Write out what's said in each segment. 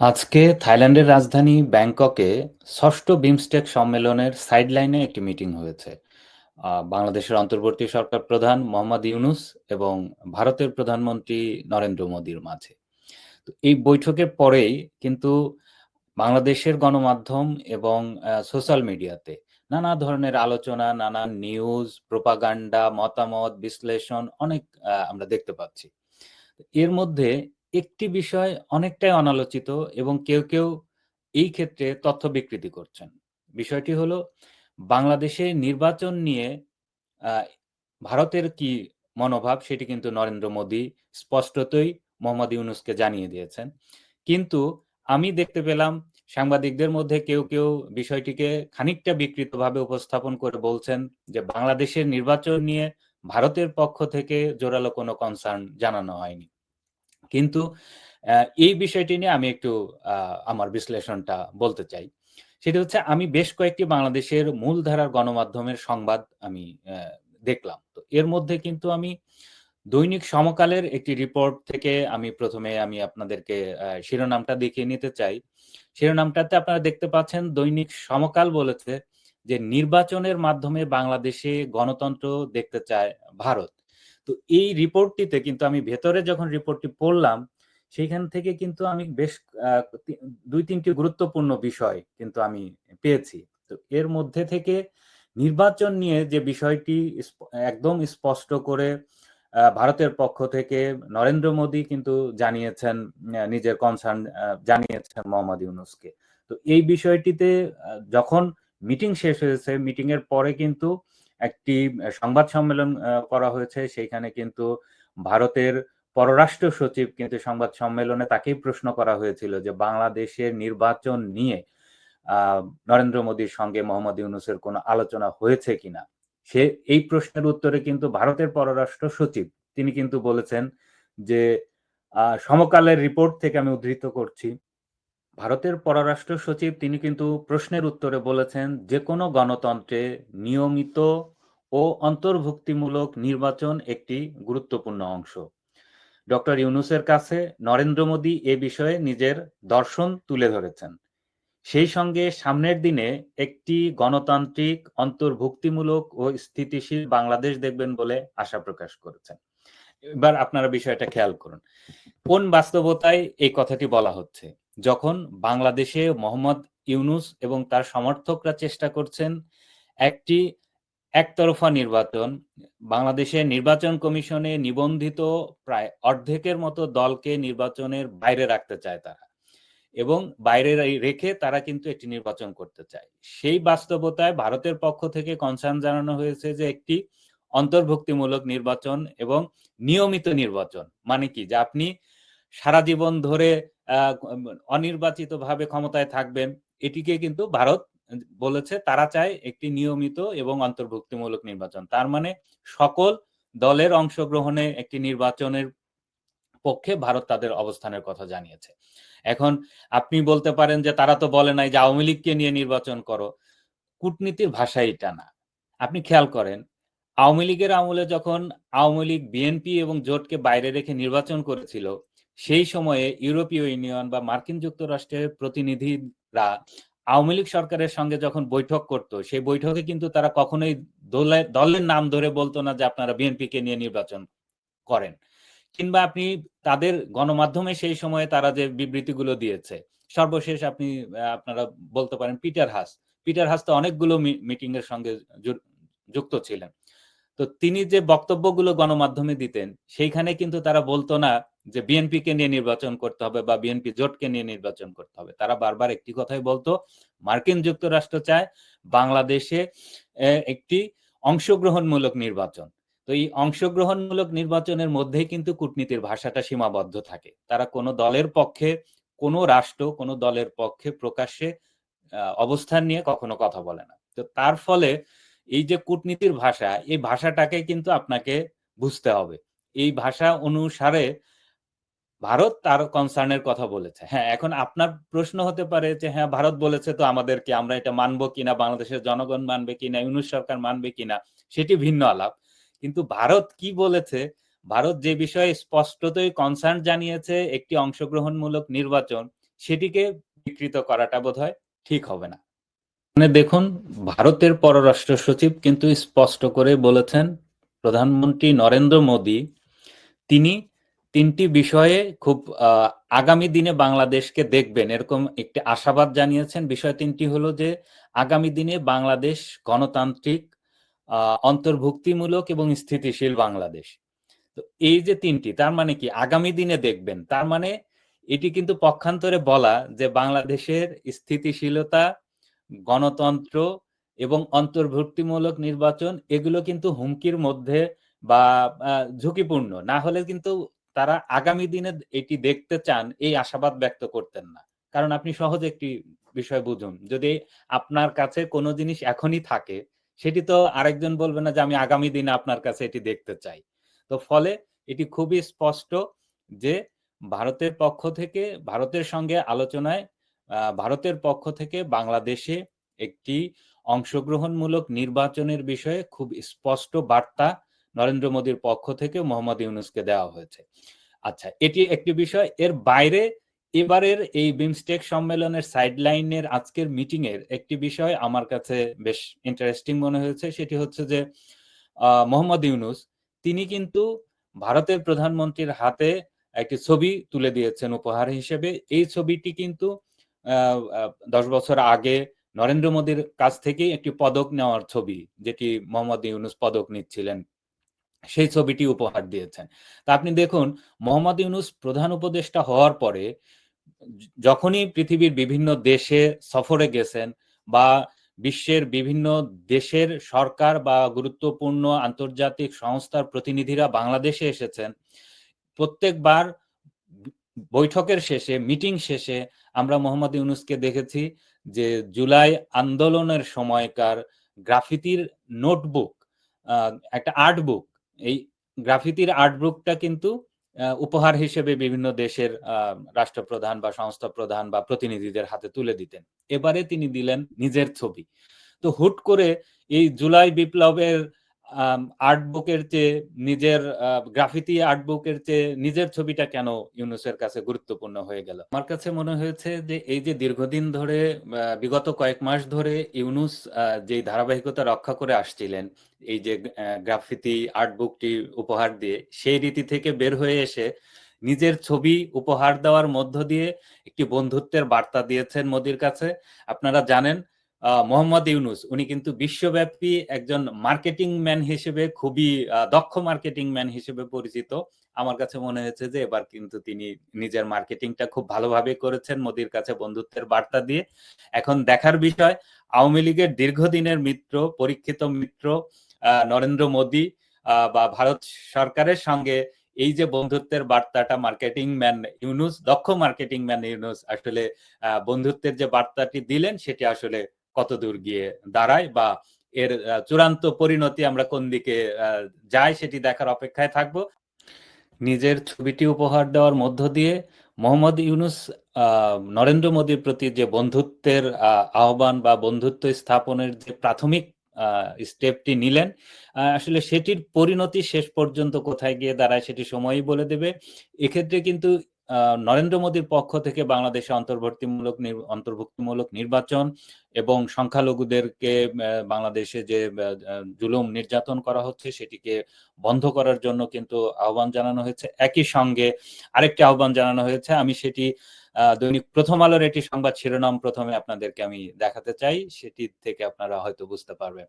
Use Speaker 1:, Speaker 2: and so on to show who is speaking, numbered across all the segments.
Speaker 1: আজকে থাইল্যান্ডের রাজধানী ব্যাংককে ষষ্ঠ বিমস্টেক সম্মেলনের সাইডলাইনে একটি মিটিং হয়েছে। বাংলাদেশের অন্তর্বর্তী সরকার প্রধান মোহাম্মদ ইউনুস এবং ভারতের প্রধানমন্ত্রী নরেন্দ্র মোদীর মাঝে। তো এই বৈঠকের পরেই কিন্তু বাংলাদেশের গণমাধ্যম এবং সোশ্যাল মিডিয়াতে নানা ধরনের আলোচনা, নানা নিউজ, প্রোপাগান্ডা, মতামত, বিশ্লেষণ অনেক আমরা দেখতে পাচ্ছি। এর মধ্যে একটি বিষয় অনেকটাই অনালোচিত এবং কেউ কেউ এই ক্ষেত্রে তথ্য বিকৃতি করছেন। বিষয়টি হলো, বাংলাদেশে নির্বাচন নিয়ে ভারতের কি মনোভাব সেটি কিন্তু নরেন্দ্র মোদী স্পষ্টতই মোহাম্মদ ইউনুসকে জানিয়ে দিয়েছেন। কিন্তু আমি দেখতে পেলাম, সাংবাদিকদের মধ্যে কেউ কেউ বিষয়টিকে খানিকটা বিকৃতভাবে উপস্থাপন করে বলছেন যে, বাংলাদেশের নির্বাচন নিয়ে ভারতের পক্ষ থেকে জোরালো কোনো কনসার্ন জানানো হয়নি। কিন্তু এই বিষয়টি নিয়ে আমি একটু আমার বিশ্লেষণটা বলতে চাই। সেটা হচ্ছে আমি বেশ কয়েকটি বাংলাদেশের মূলধারার গণমাধ্যমের সংবাদ আমি দেখলাম। তো এর মধ্যে কিন্তু আমি দৈনিক সমকালের একটি রিপোর্ট থেকে আমি প্রথমে আমি আপনাদেরকে শিরোনামটা দেখিয়ে নিতে চাই। শিরোনামটাতে আপনারা দেখতে পাচ্ছেন দৈনিক সমকাল বলেছে যে নির্বাচনের মাধ্যমে বাংলাদেশে গণতন্ত্র দেখতে চায় ভারত। তো এই রিপোর্টটিতে কিন্তু আমি ভেতরে যখন রিপোর্টটি পড়লাম, সেইখান থেকে কিন্তু আমি বেশ দুই তিনটি গুরুত্বপূর্ণ বিষয় কিন্তু আমি পেয়েছি। তো এর মধ্যে থেকে নির্বাচন নিয়ে যে বিষয়টি একদম স্পষ্ট করে ভারতের পক্ষ থেকে নরেন্দ্র মোদী কিন্তু জানিয়েছেন নিজের কনসার্ন জানিয়েছেন মোহাম্মদ ইউনুসকে। তো এই বিষয়টিতে যখন মিটিং শেষ হয়েছে মিটিং এর পরে কিন্তু একটি সংবাদ সম্মেলন করা হয়েছে। সেইখানে কিন্তু ভারতের পররাষ্ট্র সচিব কিন্তু সংবাদ সম্মেলনে তাকেই প্রশ্ন করা হয়েছিল যে বাংলাদেশের নির্বাচন নিয়ে নরেন্দ্র মোদীর সঙ্গে মোহাম্মদ ইউনুসের কোনো আলোচনা হয়েছে কিনা? সে, এই প্রশ্নের উত্তরে কিন্তু ভারতের পররাষ্ট্র সচিব, তিনি কিন্তু বলেছেন যে সমকালের রিপোর্ট থেকে আমি উদ্ধৃত করছি। ভারতের পররাষ্ট্র সচিব, তিনি কিন্তু প্রশ্নের উত্তরে বলেছেন যে কোনো গণতন্ত্রে নিয়মিত ও অন্তর্ভুক্তিমূলক নির্বাচন একটি গুরুত্বপূর্ণ অংশ। ডক্টর ইউনুসের কাছে নরেন্দ্র মোদী এ বিষয়ে নিজের দর্শন তুলে ধরেছেন। সেই সঙ্গে সামনের দিনে একটি গণতান্ত্রিক, অন্তর্ভুক্তিমূলক ও স্থিতিশীল বাংলাদেশ দেখবেন বলে আশা প্রকাশ করেছেন। এবার আপনারা বিষয়টা খেয়াল করুন। কোন বাস্তবতায় এই কথাটি বলা হচ্ছে? যখন বাংলাদেশে মোহাম্মদ ইউনুস এবং তার সমর্থকরা চেষ্টা করছেন একটি একতরফা নির্বাচন। বাংলাদেশে নির্বাচন কমিশনে নিবন্ধিত প্রায় অর্ধেকের মতো দলকে নির্বাচনের বাইরে রাখতে চায় তারা এবং বাইরে রেখে তারা কিন্তু একটি নির্বাচন করতে চায়। সেই বাস্তবতায় ভারতের পক্ষ থেকে কনসার্ন জানানো হয়েছে যে একটি অন্তর্ভুক্তিমূলক নির্বাচন এবং নিয়মিত নির্বাচন মানে কি? যে আপনি সারা জীবন ধরে অনির্বাচিতভাবে ক্ষমতায় থাকবেন, এটিকে কিন্তু ভারত বলেছে তারা চায় একটি নিয়মিত এবং অন্তর্ভুক্তিমূলক নির্বাচন। তার মানে সকল দলের অংশগ্রহণে একটি নির্বাচনের পক্ষে ভারত তাদের অবস্থানের কথা জানিয়েছে। এখন আপনি বলতে পারেন যে তারা তো বলে নাই যে আওয়ামী লীগকে নিয়ে নির্বাচন করো। কূটনীতির ভাষা এটা না। আপনি খেয়াল করেন, আওয়ামী লীগের আমলে যখন আওয়ামী লীগ বিএনপি এবং জোটকে বাইরে রেখে নির্বাচন করেছিল, সেই সময়ে ইউরোপীয় ইউনিয়ন বা মার্কিন যুক্তরাষ্ট্রের প্রতিনিধিরা আওয়ামী লীগ সরকারের সঙ্গে যখন বৈঠক করত, সেই বৈঠকে কিন্তু তারা কখনোই দলের নাম ধরে বলতো না যে আপনারা বিএনপি কে নিয়ে নির্বাচন করেন। কিংবা আপনি তাদের গণমাধ্যমে সেই সময়ে তারা যে বিবৃতিগুলো দিয়েছে, সর্বশেষ আপনি আপনারা বলতে পারেন পিটার হাস। পিটার হাস তো অনেকগুলো মিটিং এর সঙ্গে যুক্ত ছিলেন। তো তিনি যে বক্তব্যগুলো গণমাধ্যমে দিতেন, সেইখানে কিন্তু তারা বলতো না যে বিএনপিকে নিয়ে নির্বাচন করতে হবে বা বিএনপি জোটকে নিয়ে নির্বাচন করতে হবে। তারা বারবার একটি কথাই বলতো, মার্কিন যুক্তরাষ্ট্র চায় বাংলাদেশে একটি অংশগ্রহণমূলক নির্বাচন। তো এই অংশগ্রহণমূলক নির্বাচনের মধ্যেই কিন্তু কূটনীতির ভাষাটা সীমাবদ্ধ থাকে। তারা কোনো দলের পক্ষে, কোনো রাষ্ট্র, কোনো দলের পক্ষে প্রকাশ্যে অবস্থান নিয়ে কখনো কথা বলে না। তো তার ফলে এই যে কূটনীতির ভাষা, এই ভাষাটাকে কিন্তু আপনাকে বুঝতে হবে। এই ভাষা অনুসারে ভারত তার কনসার্নের কথা বলেছে। হ্যাঁ এখন আপনার প্রশ্ন হতে পারে যে হ্যাঁ ভারত বলেছে তো আমাদেরকে আমরা এটা মানবো কিনা, বাংলাদেশের জনগণ মানবে কিনা, ইউনুস সরকার মানবে কিনা, সেটি ভিন্ন আলাপ। কিন্তু ভারত কি বলেছে? ভারত যে বিষয়ে স্পষ্টতই কনসার্ন জানিয়েছে, একটি অংশগ্রহণমূলক নির্বাচন, সেটিকে বিকৃত করাটা বোধহয় ঠিক হবে না। মানে দেখুন, ভারতের পররাষ্ট্র সচিব কিন্তু স্পষ্ট করে বলেছেন, প্রধানমন্ত্রী নরেন্দ্র মোদী, তিনি তিনটি বিষয়ে খুব আগামী দিনে বাংলাদেশকে দেখবেন। এরকম একটি আশাবাদ জানিয়েছেন। বিষয় তিনটি হলো যে, আগামী দিনে বাংলাদেশ গণতান্ত্রিক অন্তর্ভুক্তিমূলক এবং স্থিতিশীল বাংলাদেশ। তো এই যে তিনটি, তার মানে কি? আগামী দিনে দেখবেন। তার মানে এটি কিন্তু পক্ষান্তরে বলা যে, বাংলাদেশের স্থিতিশীলতা গণতন্ত্র এবং অন্তর্ভুক্তিমূলক নির্বাচন, এগুলো কিন্তু হুমকির মধ্যে বা ঝুঁকিপূর্ণ। না হলে কিন্তু তারা আগামী দিনে এটি দেখতে চান, এই আশাবাদ ব্যক্ত করতেন না। কারণ আপনি সহজ একটি বিষয় বুঝুন, যদি আপনার কাছে কোনো জিনিস এখনই থাকে, সেটি তো আরেকজন বলবে না যে, আমি আগামী দিনে আপনার কাছে এটি দেখতে চাই। তো ফলে এটি খুবই স্পষ্ট যে, ভারতের পক্ষ থেকে ভারতের সঙ্গে আলোচনায় ভারতের পক্ষ থেকে বাংলাদেশে একটি অংশগ্রহণমূলক নির্বাচনের বিষয়ে খুব স্পষ্ট বার্তা নরেন্দ্র মোদীর পক্ষ থেকে মোহাম্মদ ইউনুসকে দেওয়া হয়েছে। আচ্ছা এটি একটি বিষয়। এর বাইরে এবারের এই বিমস্টেক সম্মেলনের সাইডলাইনের আজকের মিটিং এর একটি বিষয় আমার কাছে বেশ ইন্টারেস্টিং মনে হয়েছে। সেটি হচ্ছে যে মোহাম্মদ ইউনুস, তিনি কিন্তু ভারতের প্রধানমন্ত্রীর হাতে একটি ছবি তুলে দিয়েছেন উপহার হিসেবে। এই ছবিটি কিন্তু দশ বছর আগে নরেন্দ্র মোদীর কাছ থেকেই একটি পদক নেওয়ার ছবি, যেটি মোহাম্মদ ইউনুস পদক নিচ্ছিলেন, সেই ছবিটি উপহার দিয়েছেন। তা আপনি দেখুন, মোহাম্মদ ইউনুস প্রধান উপদেষ্টা হওয়ার পরে, যখনই পৃথিবীর বিভিন্ন দেশে সফরে গেছেন বা বিশ্বের বিভিন্ন দেশের সরকার বা গুরুত্বপূর্ণ আন্তর্জাতিক সংস্থার প্রতিনিধিরা বাংলাদেশে এসেছেন, প্রত্যেকবার বৈঠকের শেষে, মিটিং শেষে আমরা মোহাম্মদ ইউনুসকে দেখেছি যে জুলাই আন্দোলনের সময়কার গ্রাফিতির নোটবুক একটা আর্ট বুক এই গ্রাফিতির আর্ট বুকটা কিন্তু উপহার হিসেবে বিভিন্ন দেশের রাষ্ট্রপ্রধান বা সংস্থা প্রধান বা প্রতিনিধিদের হাতে তুলে দিতেন। এবারে তিনি দিলেন নিজের ছবি। তো হুট করে এই জুলাই বিপ্লবের আর্টবুকের চেয়ে নিজের গ্রাফিতি আর্টবুকের চেয়ে নিজের ছবিটা কেন ইউনুসের কাছে গুরুত্বপূর্ণ হয়ে গেল? আমার কাছে মনে হয়েছে যে এই যে দীর্ঘদিন ধরে বিগত কয়েক মাস ধরে ইউনুস যে ধারাবাহিকতা রক্ষা করে আসছিলেন, এই যে গ্রাফিতি আর্টবুকটি উপহার দিয়ে, সেই রীতি থেকে বের হয়ে এসে নিজের ছবি উপহার দেওয়ার মধ্য দিয়ে একটি বন্ধুত্বের বার্তা দিয়েছেন মোদির কাছে। আপনারা জানেন মোহাম্মদ ইউনুস, উনি কিন্তু বিশ্বব্যাপী একজন মার্কেটিং ম্যান হিসেবে, খুবই দক্ষ মার্কেটিং ম্যান হিসেবে পরিচিত। আমার কাছে মনে হয়েছে যে এবার কিন্তু তিনি নিজের মার্কেটিংটা খুব ভালোভাবে করেছেন, মোদির কাছে বন্ধুত্বের বার্তা দিয়ে। এখন দেখার বিষয়, আওয়ামী লীগের দীর্ঘদিনের মিত্র, পরীক্ষিত মিত্র নরেন্দ্র মোদী বা ভারত সরকারের সঙ্গে এই যে বন্ধুত্বের বার্তাটা, মার্কেটিং ম্যান ইউনুস, দক্ষ মার্কেটিং ম্যান ইউনুস আসলে বন্ধুত্বের যে বার্তাটি দিলেন, সেটি আসলে কত দূর গিয়ে দাঁড়ায় বা এর চূড়ান্ত পরিণতি আমরা কোন দিকে যায় সেটি দেখার অপেক্ষায় থাকব। নিজের ছবিটি উপহার দেওয়ার মধ্য দিয়ে মোহাম্মদ ইউনুস নরেন্দ্র মোদীর প্রতি যে বন্ধুত্বের আহ্বান বা বন্ধুত্ব স্থাপনের যে প্রাথমিক স্টেপটি নিলেন আসলে সেটির পরিণতি শেষ পর্যন্ত কোথায় গিয়ে দাঁড়ায় সেটি সময়ই বলে দেবে। এক্ষেত্রে কিন্তু নরেন্দ্র মোদীর পক্ষ থেকে বাংলাদেশে অন্তর্বর্তীমূলক অন্তর্ভুক্তিমূলক নির্বাচন এবং সংখ্যালঘুদেরকে বাংলাদেশে যে জুলুম নির্যাতন করা হচ্ছে সেটিকে বন্ধ করার জন্য কিন্তু আহ্বান জানানো হয়েছে। একই সঙ্গে আরেকটি আহ্বান জানানো হয়েছে, আমি সেটি দৈনিক প্রথম আলোর এটি সংবাদ শিরোনাম প্রথমে আপনাদেরকে আমি দেখাতে চাই, সেটি থেকে আপনারা হয়তো বুঝতে পারবেন।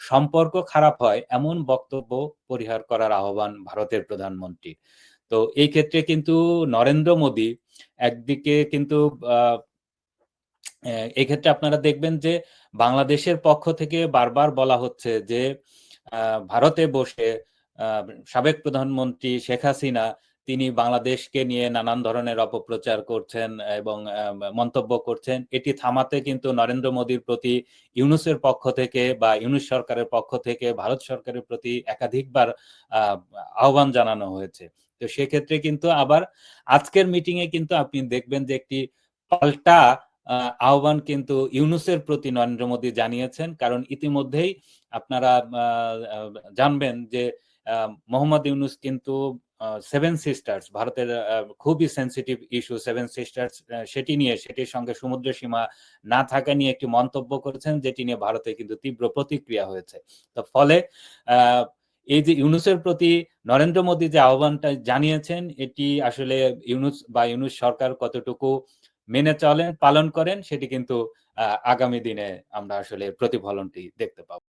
Speaker 1: সম্পর্ক খারাপ হয় এমন বক্তব্য পরিহার করার আহ্বান ভারতের প্রধানমন্ত্রী তো এই ক্ষেত্রে কিন্তু নরেন্দ্র মোদী একদিকে কিন্তু এই ক্ষেত্রে আপনারা দেখবেন যে বাংলাদেশের পক্ষ থেকে বারবার বলা হচ্ছে যে ভারতে বসে সাবেক প্রধানমন্ত্রী শেখ হাসিনা তিনি বাংলাদেশকে নিয়ে নানান ধরনের অপপ্রচার করছেন এবং মন্তব্য করছেন। এটি থামাতে কিন্তু নরেন্দ্র মোদীর প্রতি ইউনুসের পক্ষ থেকে বা ইউনুস সরকারের পক্ষ থেকে, ভারত সরকারের প্রতি একাধিকবার আহ আহ্বান জানানো হয়েছে। তো সেক্ষেত্রে কিন্তু আবার আজকের মিটিং এ কিন্তু আপনি দেখবেন যে একটি পাল্টা আহ্বান কিন্তু ইউনুসের প্রতি নরেন্দ্র মোদী জানিয়েছেন কারণ ইতিমধ্যেই আপনারা জানবেন যে মোহাম্মদ ইউনুস কিন্তু সেভেন সিস্টার্স ভারতের খুবই সেন্সিটিভ ইস্যু সেভেন সিস্টার্স সেটি নিয়ে, সেটির সঙ্গে সমুদ্র সীমা না থাকা নিয়ে একটি মন্তব্য করেছেন, যেটি নিয়ে ভারতে কিন্তু তীব্র প্রতিক্রিয়া হয়েছে। তো ফলে আ এই যে ইউনুসের প্রতি নরেন্দ্র মোদী যে আহ্বানটা জানিয়েছেন এটি আসলে ইউনুস বা ইউনুস সরকার কতটুকু মেনে চলেন, পালন করেন সেটি কিন্তু আগামী দিনে আমরা আসলে প্রতিফলনটি দেখতে পাবো।